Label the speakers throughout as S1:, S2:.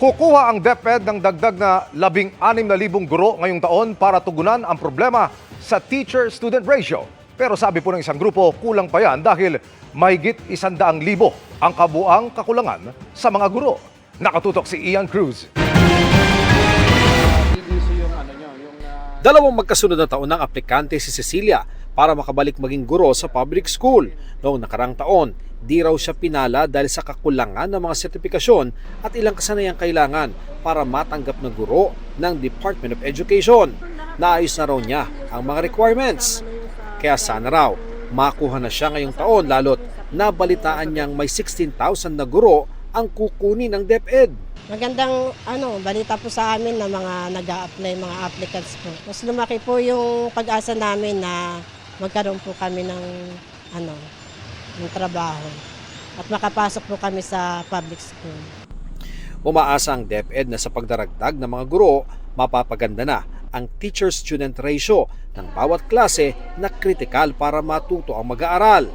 S1: Kukuha ang DepEd ng dagdag na 16,000 guro ngayong taon para tugunan ang problema sa teacher-student ratio. Pero sabi po ng isang grupo, kulang pa yan dahil mahigit 100,000 ang kabuang kakulangan sa mga guro. Nakatutok si Ian Cruz.
S2: Dalawang magkasunod na taon ng aplikante si Cecilia para makabalik maging guro sa public school. Noong nakarang taon, di raw siya pinala dahil sa kakulangan ng mga sertifikasyon at ilang kasanayang kailangan para matanggap na guro ng Department of Education. Naayos na raw niya ang mga requirements. Kaya sana raw, makuha na siya ngayong taon lalo't nabalitaan niyang may 16,000 na guro ang kukunin ng DepEd.
S3: Magandang ano, balita po sa amin na mga nag apply mga applicants po. Mas lumaki po yung pag-asa namin na magkaroon po kami ng ano, ng trabaho. At makapasok po kami sa public school.
S2: Umaasa ang DepEd na sa pagdaragdag ng mga guro, mapapaganda na ang teacher-student ratio ng bawat klase na kritikal para matuto ang mag-aaral.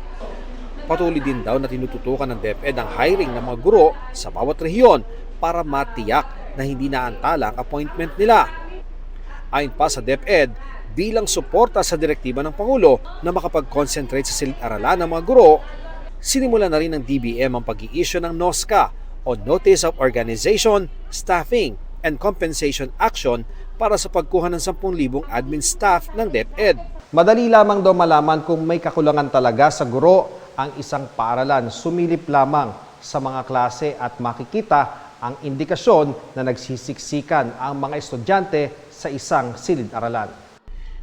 S2: Patuloy din daw na tinututukan ng DepEd ang hiring ng mga guro sa bawat rehiyon para matiyak na hindi naantala ang appointment nila. Ayon pa sa DepEd, bilang suporta sa direktiba ng Pangulo na makapag-concentrate sa silid-aralan ng mga guro, sinimula na rin ng DBM ang pag-i-issue ng NOSCA o Notice of Organization, Staffing, and Compensation Action para sa pagkuha ng 10,000 admin staff ng DepEd.
S4: Madali lamang daw malaman kung may kakulangan talaga sa guro ang isang paaralan. Sumilip lamang sa mga klase at makikita ang indikasyon na nagsisiksikan ang mga estudyante sa isang silid-aralan.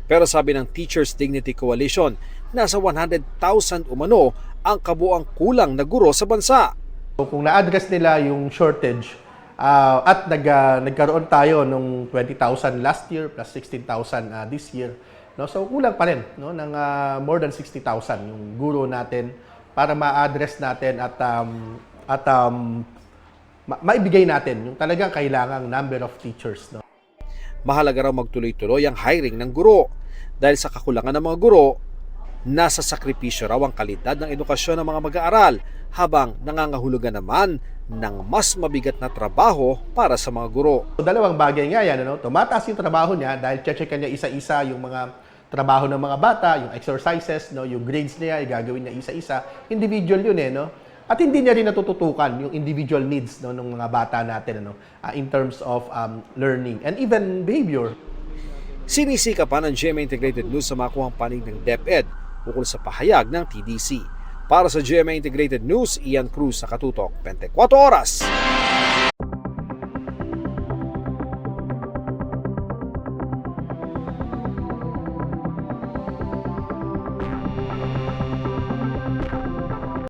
S2: Pero sabi ng Teachers Dignity Coalition, nasa 100,000 umano ang kabuang kulang na guro sa bansa.
S5: So, kung na-address nila yung shortage ah, at nag, ah, nagkaroon tayo nung 20,000 last year plus 16,000 ah, this year, no? so kulang pa rin no? ng ah, more than 60,000 yung guro natin para ma-address natin at um, at um, ma- maibigay natin yung talagang kailangang number of teachers. No?
S2: Mahalaga raw magtuloy-tuloy ang hiring ng guro dahil sa kakulangan ng mga guro, nasa sakripisyo raw ang kalidad ng edukasyon ng mga mag-aaral habang nangangahulugan naman ng mas mabigat na trabaho para sa mga guro.
S5: So, dalawang bagay nga yan. Ano? Tumataas yung trabaho niya dahil checkan niya isa-isa yung mga trabaho ng mga bata, yung exercises, no? yung grades niya, gagawin niya isa-isa. Individual yun eh. No? At hindi niya rin natututukan yung individual needs no, ng mga bata natin ano, ah, in terms of um, learning and even behavior.
S2: Sinisika pa ng GMA Integrated News sa makuhang panig ng DepEd ukol sa pahayag ng TDC. Para sa GMA Integrated News, Ian Cruz sa Katutok, 24 Oras.